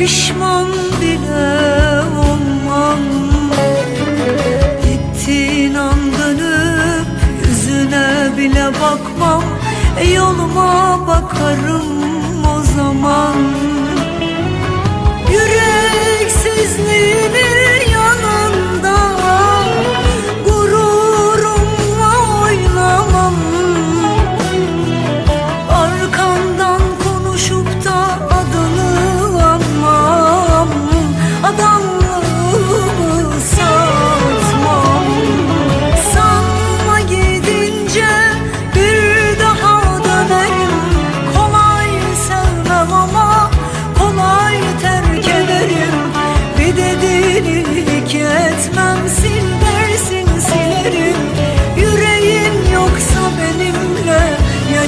Pişman bile olmam. Gittiğin an dönüp yüzüne bile bakmam. E Yoluma bakarım o zaman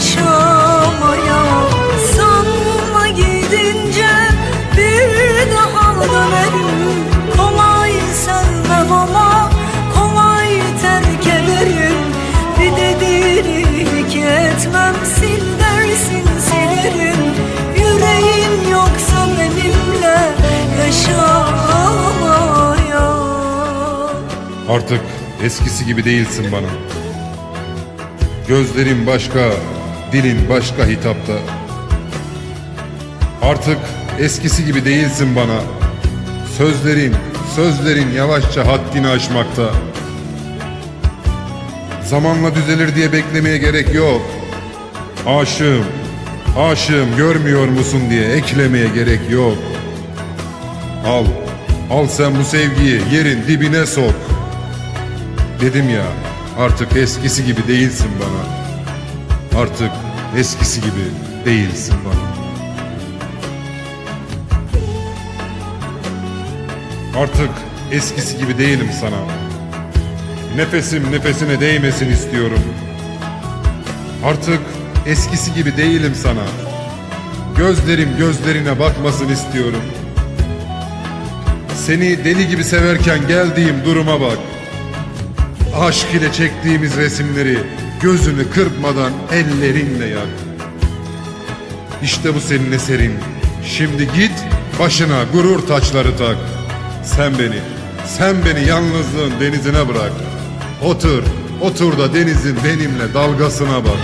yaşamaya Sanma gidince bir daha dönerim. Kolay sevmem ama kolay terk ederim. Bir dediğilik etmem sil dersin silerim Yüreğin yoksa benimle yaşamaya. Artık eskisi gibi değilsin bana. Gözlerin başka, dilin başka hitapta. Artık eskisi gibi değilsin bana. Sözlerin, sözlerin yavaşça haddini aşmakta. Zamanla düzelir diye beklemeye gerek yok. Aşığım, aşığım görmüyor musun diye eklemeye gerek yok. Al, al sen bu sevgiyi yerin dibine sok. Dedim ya, artık eskisi gibi değilsin bana. Artık eskisi gibi değilsin bana. Artık eskisi gibi değilim sana. Nefesim nefesine değmesin istiyorum. Artık eskisi gibi değilim sana. Gözlerim gözlerine bakmasın istiyorum. Seni deli gibi severken geldiğim duruma bak. Aşk ile çektiğimiz resimleri gözünü kırpmadan ellerinle yak. İşte bu senin eserin. Şimdi git başına gurur taçları tak. Sen beni, sen beni yalnızlığın denizine bırak. Otur, otur da denizin benimle dalgasına bak.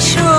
Dersin